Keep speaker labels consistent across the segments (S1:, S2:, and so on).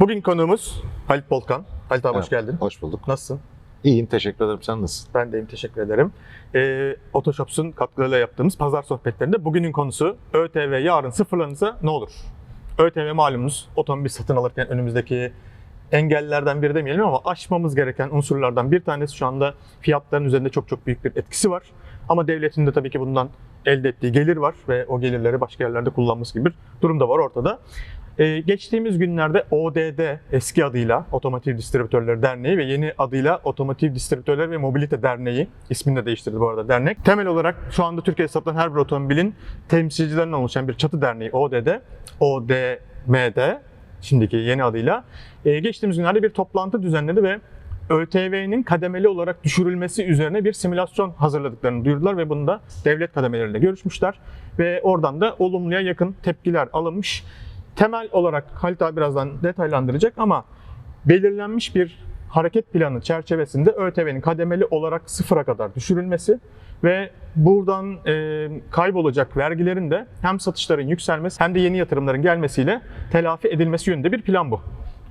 S1: Bugün konuğumuz Halit Bolkan. Halit abi hoş geldin.
S2: Hoş bulduk.
S1: Nasılsın?
S2: İyiyim, teşekkür ederim. Sen nasılsın?
S1: Ben deyim teşekkür ederim. Ee, Otoshops'un katkılarıyla yaptığımız pazar sohbetlerinde bugünün konusu ÖTV yarın sıfırlanırsa ne olur? ÖTV malumunuz otomobil satın alırken önümüzdeki engellerden biri demeyelim ama aşmamız gereken unsurlardan bir tanesi şu anda fiyatların üzerinde çok çok büyük bir etkisi var. Ama devletin de tabii ki bundan elde ettiği gelir var ve o gelirleri başka yerlerde kullanması gibi bir durum da var ortada. Ee, geçtiğimiz günlerde ODD eski adıyla Otomotiv Distribütörleri Derneği ve yeni adıyla Otomotiv Distribütörleri ve Mobilite Derneği ismini de değiştirdi bu arada dernek. Temel olarak şu anda Türkiye'de satılan her bir otomobilin temsilcilerinden oluşan bir çatı derneği ODD, ODMD şimdiki yeni adıyla ee, geçtiğimiz günlerde bir toplantı düzenledi ve ÖTV'nin kademeli olarak düşürülmesi üzerine bir simülasyon hazırladıklarını duyurdular ve bunu da devlet kademeleriyle görüşmüşler ve oradan da olumluya yakın tepkiler alınmış. Temel olarak Halit abi birazdan detaylandıracak ama belirlenmiş bir hareket planı çerçevesinde ÖTV'nin kademeli olarak sıfıra kadar düşürülmesi ve buradan e, kaybolacak vergilerin de hem satışların yükselmesi hem de yeni yatırımların gelmesiyle telafi edilmesi yönünde bir plan bu.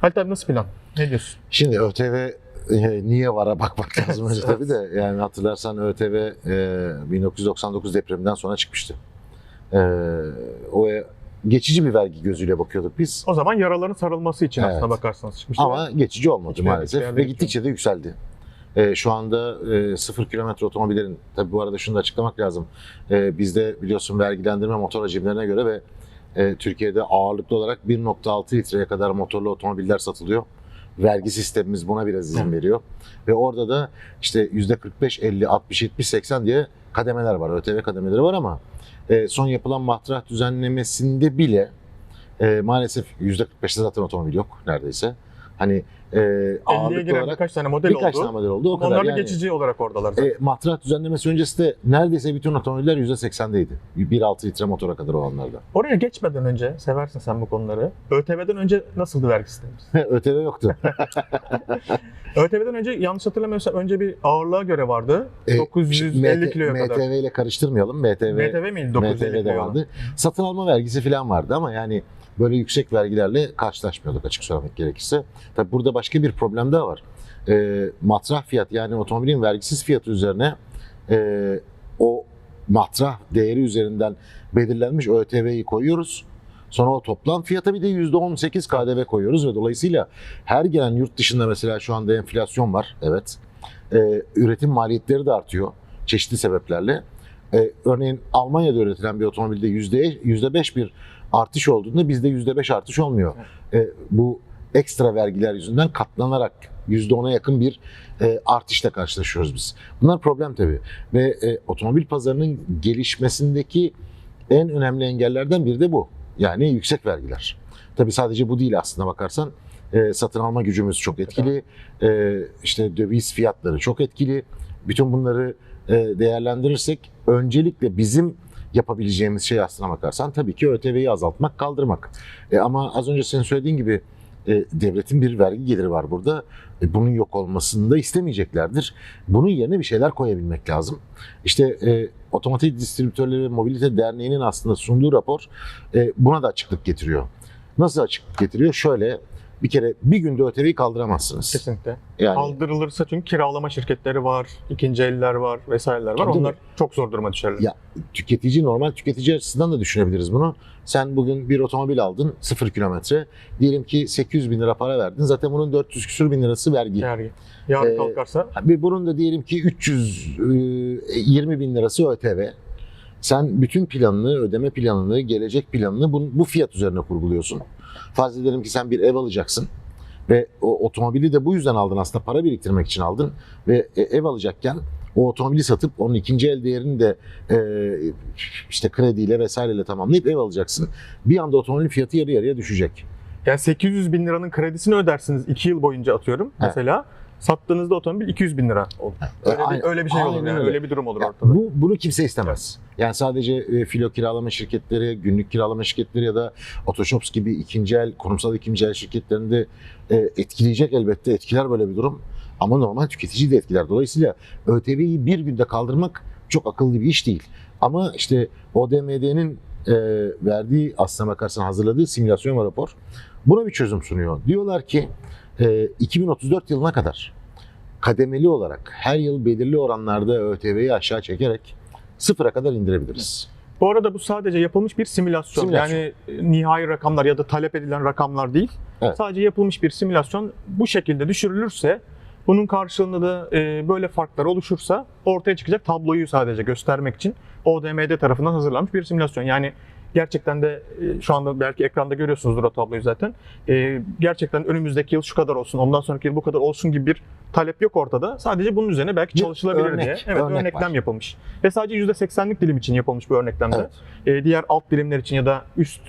S1: Halit abi nasıl plan? Ne diyorsun?
S2: Şimdi ÖTV e, niye vara bakmak lazım önce tabii de. Yani hatırlarsan ÖTV e, 1999 depreminden sonra çıkmıştı. E, o geçici bir vergi gözüyle bakıyorduk biz.
S1: O zaman yaraların sarılması için
S2: Evet.
S1: aslına bakarsanız çıkmıştı.
S2: Ama geçici olmadı
S1: yerde-
S2: maalesef ve gittikçe de yükseldi. E, şu anda e, sıfır kilometre otomobillerin, tabii bu arada şunu da açıklamak lazım. E, bizde biliyorsun vergilendirme motor hacimlerine göre ve e, Türkiye'de ağırlıklı olarak 1.6 litreye kadar motorlu otomobiller satılıyor. Vergi sistemimiz buna biraz izin veriyor. Ve orada da işte %45, 50, 60, 70, 80 diye kademeler var. ÖTV kademeleri var ama e, son yapılan matrah düzenlemesinde bile e, maalesef %45'te zaten otomobil yok neredeyse. Hani e,
S1: 50'ye
S2: ağırlıklı
S1: giren
S2: olarak
S1: birkaç tane model
S2: birkaç
S1: oldu.
S2: tane model oldu. O kadar
S1: Onlar da
S2: yani.
S1: geçici olarak oradalar zaten.
S2: E, matrah düzenlemesi öncesi de neredeyse bütün otomobiller %80'deydi. 1.6 litre motora kadar olanlarda.
S1: Oraya geçmeden önce, seversin sen bu konuları. ÖTV'den önce nasıldı vergi sistemimiz?
S2: ÖTV yoktu.
S1: ÖTV'den önce yanlış hatırlamıyorsam önce bir ağırlığa göre vardı.
S2: E,
S1: 950
S2: MT
S1: kiloya kadar.
S2: MTV ile karıştırmayalım. MTV,
S1: MTV miydi 950
S2: MTV de vardı. Satın alma vergisi falan vardı ama yani böyle yüksek vergilerle karşılaşmıyorduk açık söylemek gerekirse. Tabi burada başka bir problem daha var. E, matrah fiyat yani otomobilin vergisiz fiyatı üzerine e, o matrah değeri üzerinden belirlenmiş ÖTV'yi koyuyoruz. Sonra o toplam fiyata bir de %18 KDV koyuyoruz ve dolayısıyla her gelen yurt dışında mesela şu anda enflasyon var. Evet. Ee, üretim maliyetleri de artıyor çeşitli sebeplerle. Ee, örneğin Almanya'da üretilen bir otomobilde yüzde 5 bir artış olduğunda bizde %5 artış olmuyor. Ee, bu ekstra vergiler yüzünden katlanarak %10'a yakın bir e, artışla karşılaşıyoruz biz. Bunlar problem tabii. Ve e, otomobil pazarının gelişmesindeki en önemli engellerden biri de bu. Yani yüksek vergiler. Tabii sadece bu değil aslında bakarsan. E, satın alma gücümüz çok etkili. E, işte döviz fiyatları çok etkili. Bütün bunları e, değerlendirirsek öncelikle bizim yapabileceğimiz şey aslına bakarsan tabii ki ÖTV'yi azaltmak, kaldırmak. E, ama az önce senin söylediğin gibi e, devletin bir vergi geliri var burada. E, bunun yok olmasını da istemeyeceklerdir. Bunun yerine bir şeyler koyabilmek lazım. İşte e, Otomotiv Distribütörleri ve Mobilite Derneği'nin aslında sunduğu rapor e, buna da açıklık getiriyor. Nasıl açıklık getiriyor? Şöyle bir kere bir günde ÖTV'yi kaldıramazsınız.
S1: Kesinlikle.
S2: Yani
S1: Kaldırılırsa çünkü kiralama şirketleri var, ikinci eller var vesaireler var. Onlar çok zor duruma düşerler.
S2: Ya, tüketici normal tüketici açısından da düşünebiliriz bunu. Sen bugün bir otomobil aldın 0 kilometre. Diyelim ki 800 bin lira para verdin. Zaten bunun 400 küsür bin lirası vergi.
S1: Vergi. Yarın
S2: Ee,
S1: kalkarsa
S2: Bir bunun da diyelim ki 320 bin lirası ÖTV. Sen bütün planını, ödeme planını, gelecek planını bu, bu fiyat üzerine kurguluyorsun. Farz edelim ki sen bir ev alacaksın ve o otomobili de bu yüzden aldın aslında para biriktirmek için aldın ve e, ev alacakken o otomobili satıp onun ikinci el değerini de e, işte krediyle vesaireyle tamamlayıp ev alacaksın. Bir anda otomobilin fiyatı yarı yarıya düşecek.
S1: yani 800 bin liranın kredisini ödersiniz 2 yıl boyunca atıyorum
S2: Evet.
S1: Sattığınızda otomobil 200 bin lira olur. Öyle,
S2: Aynen-
S1: bir, öyle bir şey olur yani.
S2: öyle.
S1: Öyle bir durum olur
S2: Ya
S1: ortada.
S2: bu bunu kimse istemez. Yani sadece e, filo kiralama şirketleri, günlük kiralama şirketleri ya da Otoshops gibi ikinci el, kurumsal ikinci el şirketlerinde e, etkileyecek elbette etkiler böyle bir durum. Ama normal tüketiciyi de etkiler. Dolayısıyla ÖTV'yi bir günde kaldırmak çok akıllı bir iş değil. Ama işte ODMD'nin e, verdiği aslına bakarsan hazırladığı simülasyon ve rapor buna bir çözüm sunuyor. Diyorlar ki e, 2034 yılına kadar kademeli olarak her yıl belirli oranlarda ÖTV'yi aşağı çekerek sıfıra kadar indirebiliriz.
S1: Bu arada bu sadece yapılmış bir simülasyon.
S2: Simülasyon.
S1: Yani e, nihai rakamlar ya da talep edilen rakamlar değil.
S2: Evet.
S1: Sadece yapılmış bir simülasyon bu şekilde düşürülürse bunun karşılığında da e, böyle farklar oluşursa ortaya çıkacak tabloyu sadece göstermek için ODMD tarafından hazırlanmış bir simülasyon. Yani gerçekten de e, şu anda belki ekranda görüyorsunuzdur o tabloyu zaten. E, gerçekten önümüzdeki yıl şu kadar olsun, ondan sonraki yıl bu kadar olsun gibi bir talep yok ortada. Sadece bunun üzerine belki
S2: Bir
S1: çalışılabilir
S2: örnek,
S1: diye. Evet,
S2: örnek
S1: örneklem
S2: var.
S1: yapılmış. Ve sadece %80'lik dilim için yapılmış bu örneklemde.
S2: Evet.
S1: E, diğer alt dilimler için ya da üst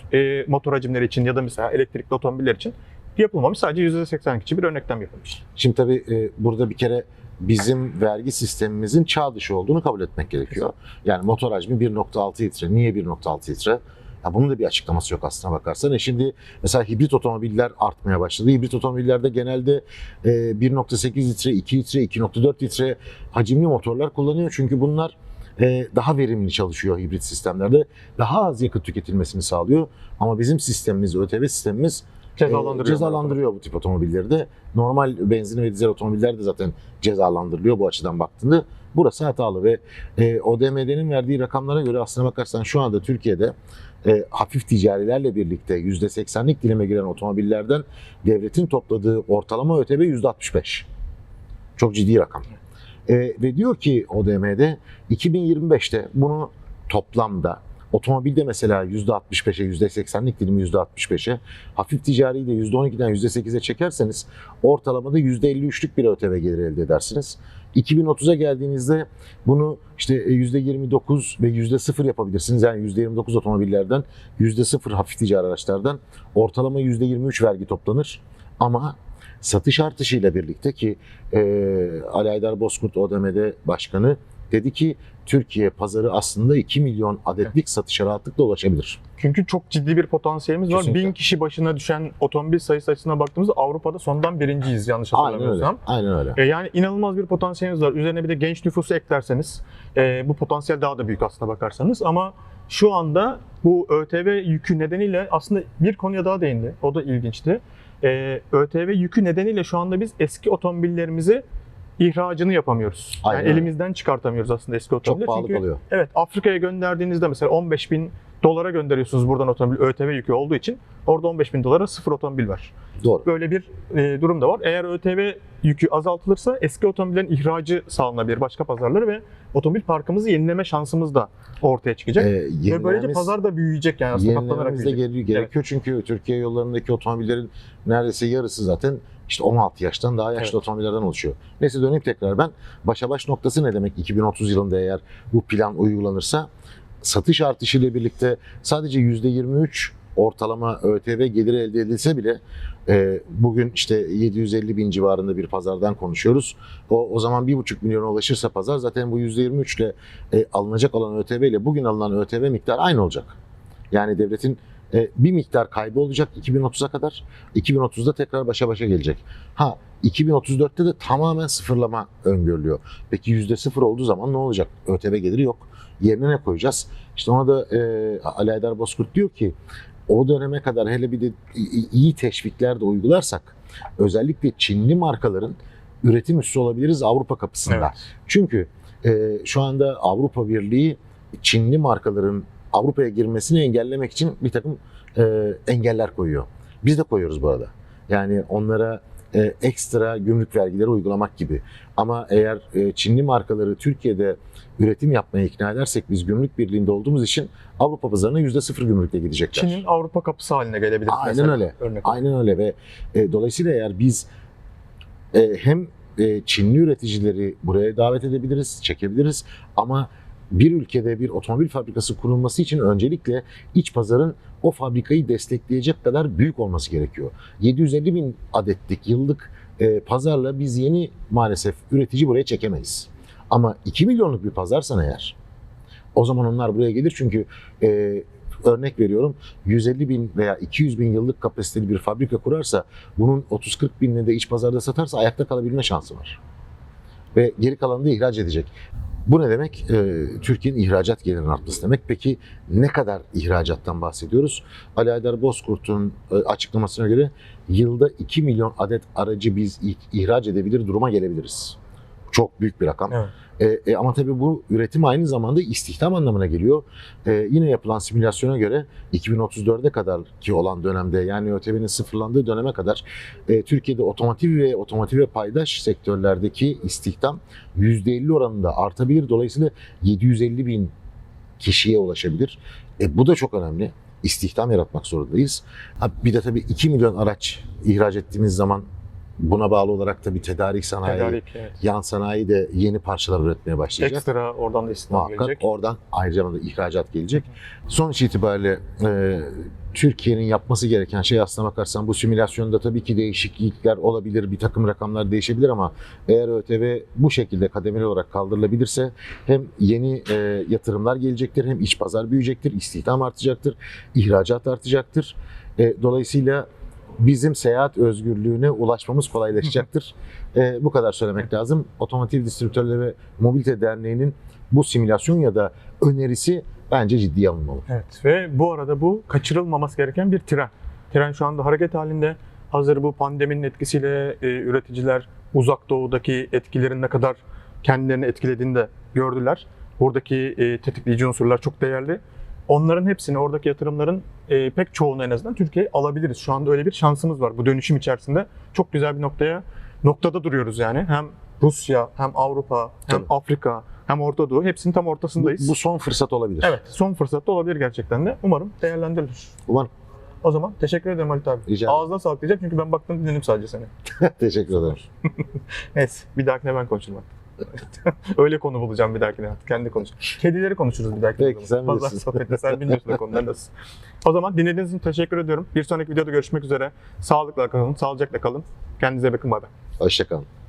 S1: motor hacimleri için ya da mesela elektrikli otomobiller için yapılmamış. Sadece %82 için bir örneklem yapılmış.
S2: Şimdi tabii burada bir kere bizim vergi sistemimizin çağ dışı olduğunu kabul etmek gerekiyor. Yani motor hacmi 1.6 litre. Niye 1.6 litre? Ya bunun da bir açıklaması yok aslına bakarsan. E şimdi mesela hibrit otomobiller artmaya başladı. Hibrit otomobillerde genelde e, 1.8 litre, 2 litre, 2.4 litre hacimli motorlar kullanıyor. Çünkü bunlar e, daha verimli çalışıyor hibrit sistemlerde. Daha az yakıt tüketilmesini sağlıyor. Ama bizim sistemimiz, ÖTV sistemimiz
S1: Cezalandırıyor.
S2: cezalandırıyor bu tip otomobilleri de. Normal benzin ve dizel otomobiller de zaten cezalandırılıyor bu açıdan baktığında. Burası hatalı ve e, ODMD'nin verdiği rakamlara göre aslına bakarsan şu anda Türkiye'de e, hafif ticarilerle birlikte %80'lik dilime giren otomobillerden devletin topladığı ortalama ÖTV %65. Çok ciddi rakam. E, ve diyor ki ODM'de 2025'te bunu toplamda otomobilde mesela %65'e, %80'lik dilimi %65'e, hafif ticariyi de %12'den %8'e çekerseniz ortalamada %53'lük bir ÖTV geliri elde edersiniz. 2030'a geldiğinizde bunu işte e, %29 ve %0 yapabilirsiniz. Yani %29 otomobillerden, %0 hafif ticari araçlardan ortalama %23 vergi toplanır. Ama satış artışıyla birlikte ki e, Ali Aydar Bozkurt ODM'de başkanı dedi ki Türkiye pazarı aslında 2 milyon adetlik satışa rahatlıkla ulaşabilir.
S1: Çünkü çok ciddi bir potansiyelimiz var.
S2: Kesinlikle.
S1: Bin kişi başına düşen otomobil sayısı açısından baktığımızda Avrupa'da sondan birinciyiz yanlış
S2: Aynen öyle.
S1: hatırlamıyorsam.
S2: Aynen öyle.
S1: E, yani inanılmaz bir potansiyelimiz var. Üzerine bir de genç nüfusu eklerseniz e, bu potansiyel daha da büyük aslına bakarsanız. Ama şu anda bu ÖTV yükü nedeniyle aslında bir konuya daha değindi. O da ilginçti. E, ÖTV yükü nedeniyle şu anda biz eski otomobillerimizi ihracını yapamıyoruz. Yani
S2: Aynen
S1: elimizden çıkartamıyoruz aslında eski
S2: Çok
S1: otomobilleri.
S2: pahalı
S1: Çünkü
S2: kalıyor.
S1: Evet Afrika'ya gönderdiğinizde mesela 15 bin dolara gönderiyorsunuz buradan otomobil ÖTV yükü olduğu için orada 15 bin dolara sıfır otomobil var.
S2: Doğru.
S1: Böyle bir e, durum da var. Eğer ÖTV yükü azaltılırsa eski otomobillerin ihracı sağlanabilir başka pazarlara ve otomobil parkımızı yenileme şansımız da ortaya çıkacak.
S2: Ee,
S1: ve böylece pazar da büyüyecek yani aslında katlanarak büyüyecek.
S2: gere- gerekiyor çünkü Türkiye yollarındaki otomobillerin neredeyse yarısı zaten işte 16 yaştan daha yaşlı
S1: Evet.
S2: otomobillerden oluşuyor. Neyse döneyim tekrar ben. Başa baş noktası ne demek 2030 yılında eğer bu plan uygulanırsa satış artışıyla birlikte sadece %23 ortalama ÖTV geliri elde edilse bile e, bugün işte 750 bin civarında bir pazardan konuşuyoruz. O, o zaman 1,5 milyona ulaşırsa pazar zaten bu %23 ile e, alınacak olan ÖTV ile bugün alınan ÖTV miktarı aynı olacak. Yani devletin bir miktar kaybı olacak 2030'a kadar. 2030'da tekrar başa başa gelecek. Ha 2034'te de tamamen sıfırlama öngörülüyor. Peki %0 olduğu zaman ne olacak? ÖTV geliri yok. Yerine ne koyacağız? İşte ona da e, Ali Aydar Bozkurt diyor ki o döneme kadar hele bir de iyi teşvikler de uygularsak özellikle Çinli markaların üretim üssü olabiliriz Avrupa kapısında.
S1: Evet.
S2: Çünkü e, şu anda Avrupa Birliği Çinli markaların Avrupa'ya girmesini engellemek için bir takım e, engeller koyuyor. Biz de koyuyoruz bu arada. Yani onlara e, ekstra gümrük vergileri uygulamak gibi. Ama eğer e, Çinli markaları Türkiye'de üretim yapmaya ikna edersek biz gümrük birliğinde olduğumuz için Avrupa pazarına %0 gümrükle gidecekler.
S1: Çin'in Avrupa kapısı haline gelebilir.
S2: Aynen
S1: mesela,
S2: öyle.
S1: Örnek.
S2: Aynen öyle ve e, dolayısıyla eğer biz e, hem e, Çinli üreticileri buraya davet edebiliriz, çekebiliriz ama bir ülkede bir otomobil fabrikası kurulması için öncelikle iç pazarın o fabrikayı destekleyecek kadar büyük olması gerekiyor. 750 bin adetlik yıllık e, pazarla biz yeni maalesef üretici buraya çekemeyiz. Ama 2 milyonluk bir pazarsan eğer o zaman onlar buraya gelir çünkü e, örnek veriyorum 150 bin veya 200 bin yıllık kapasiteli bir fabrika kurarsa bunun 30-40 binini de iç pazarda satarsa ayakta kalabilme şansı var. Ve geri kalanını da ihraç edecek. Bu ne demek? Ee, Türkiye'nin ihracat gelirinin artması demek. Peki ne kadar ihracattan bahsediyoruz? Ali Aydar Bozkurt'un e, açıklamasına göre yılda 2 milyon adet aracı biz ih- ihraç edebilir duruma gelebiliriz. Çok büyük bir rakam.
S1: Evet.
S2: E, e, ama tabii bu üretim aynı zamanda istihdam anlamına geliyor. E, yine yapılan simülasyona göre 2034'e kadar ki olan dönemde yani ÖTV'nin sıfırlandığı döneme kadar e, Türkiye'de otomotiv ve otomotiv ve paydaş sektörlerdeki istihdam %50 oranında artabilir. Dolayısıyla 750 bin kişiye ulaşabilir. E, bu da çok önemli. İstihdam yaratmak zorundayız. Ha, bir de tabii 2 milyon araç ihraç ettiğimiz zaman buna bağlı olarak da bir tedarik sanayi,
S1: Tedarik, evet.
S2: yan sanayi de yeni parçalar üretmeye başlayacak.
S1: Ekstra oradan da istihdam gelecek.
S2: oradan ayrıca da ihracat gelecek. Sonuç itibariyle e, Türkiye'nin yapması gereken şey aslına bakarsan bu simülasyonda tabii ki değişiklikler olabilir, bir takım rakamlar değişebilir ama eğer ÖTV bu şekilde kademeli olarak kaldırılabilirse hem yeni e, yatırımlar gelecektir, hem iç pazar büyüyecektir, istihdam artacaktır, ihracat artacaktır. E, dolayısıyla bizim seyahat özgürlüğüne ulaşmamız kolaylaşacaktır. E, bu kadar söylemek lazım. Otomotiv Distribütörleri ve Mobilite Derneği'nin bu simülasyon ya da önerisi bence ciddiye alınmalı.
S1: Evet ve bu arada bu kaçırılmaması gereken bir tren. Tren şu anda hareket halinde. Hazır bu pandeminin etkisiyle e, üreticiler uzak doğudaki etkilerin ne kadar kendilerini etkilediğini de gördüler. Buradaki e, tetikleyici unsurlar çok değerli. Onların hepsini, oradaki yatırımların e, pek çoğunu en azından Türkiye'ye alabiliriz. Şu anda öyle bir şansımız var. Bu dönüşüm içerisinde çok güzel bir noktaya noktada duruyoruz yani. Hem Rusya, hem Avrupa, hem
S2: Tabii.
S1: Afrika, hem Orta Doğu hepsinin tam
S2: Bu,
S1: ortasındayız.
S2: bu son fırsat olabilir.
S1: Evet, son fırsatta olabilir gerçekten de. Umarım değerlendirilir.
S2: Umarım.
S1: O zaman teşekkür ederim Halit abi.
S2: Rica ederim.
S1: Ağzına sağlık diyeceğim çünkü ben baktım dinledim sadece seni.
S2: Teşekkür ederim.
S1: Neyse, bir dahakine ben konuşurum artık. Öyle konu bulacağım bir dahakine artık. Kendi konuş. Kedileri konuşuruz bir dahakine.
S2: Peki, sen
S1: Pazar
S2: bilirsin.
S1: sohbette sen bilmiyorsun o konuları. O zaman dinlediğiniz için teşekkür ediyorum. Bir sonraki videoda görüşmek üzere. Sağlıkla kalın, sağlıcakla kalın. Kendinize bakın bay bay.
S2: Hoşçakalın.